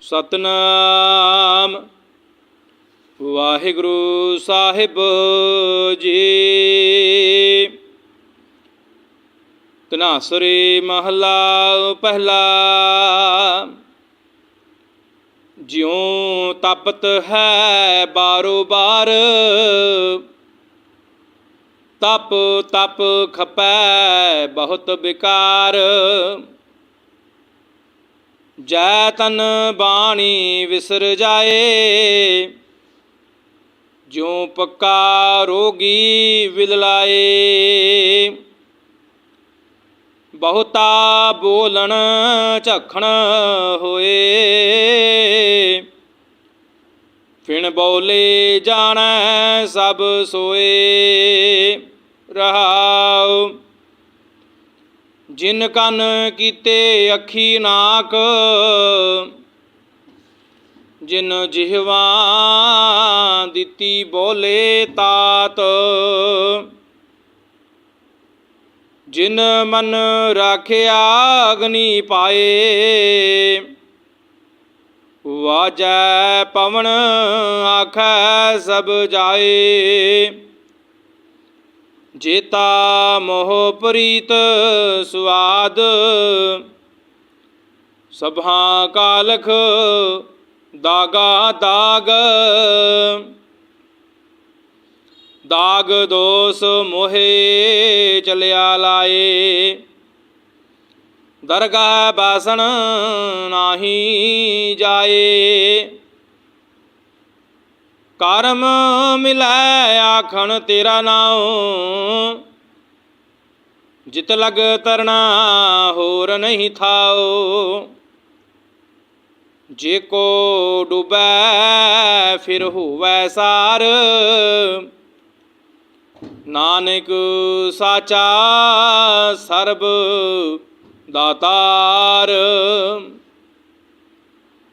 ਸਤਨਾਮ। ਵਾਹਿਗੁਰੂ ਸਾਹਿਬ ਜੀ। ਤਨਾਸਰੀ ਮਹਲਾ ਪਹਿਲਾ। ਜਿਉ ਤਪਤ ਹੈ ਬਾਰੋ ਬਾਰ। ਤਪ ਤਪ ਖਪੈ ਬਹੁਤ ਬਿਕਾਰ। ਜੈ ਤਨ ਬਾਣੀ ਵਿਸਰ ਜਾਏ, ਜਿਉ ਪੱਕਾ ਰੋਗੀ ਵਿਲਲਾਏ। ਬਹੁਤਾ ਬੋਲਣ ਝਖਣ ਹੋਏ, ਫਿਣ ਬੋਲੇ ਜਾਣੈ ਸਭ ਸੋਏ। ਰਹਾਉ ਜਿਨ ਕਨ ਕੀਤੇ ਅੱਖੀ ਨਾਕ, ਜਿਨ ਜਿਹਵਾ ਦਿੱਤੀ ਬੋਲੇ ਤਾਤ, ਜਿਨ ਮਨ ਰਾਖਿਆ ਅਗਨੀ ਪਾਏ, ਵਾਜੈ ਪਵਨ ਆਖੈ ਸਭ ਜਾਏ। जेता मोहप्रीत स्वाद। सभा कालख दागा दाग। दाग दोष मोहे चलिया लाए। दरगाह बासण नाही जाए। ਕਰਮ ਮਿਲੈ ਆਖਣ ਤੇਰਾ ਨਾਉ। ਜਿਤ ਲਗ ਤਰਣਾ ਹੋਰ ਨਹੀਂ ਥਾਉ। ਜੇ ਕੋ ਡੁਬੈ, ਫਿਰ ਹੋਵੈ ਸਾਰ। ਨਾਨਕ ਸਾਚਾ ਸਰਬ ਦਾਤਾਰ।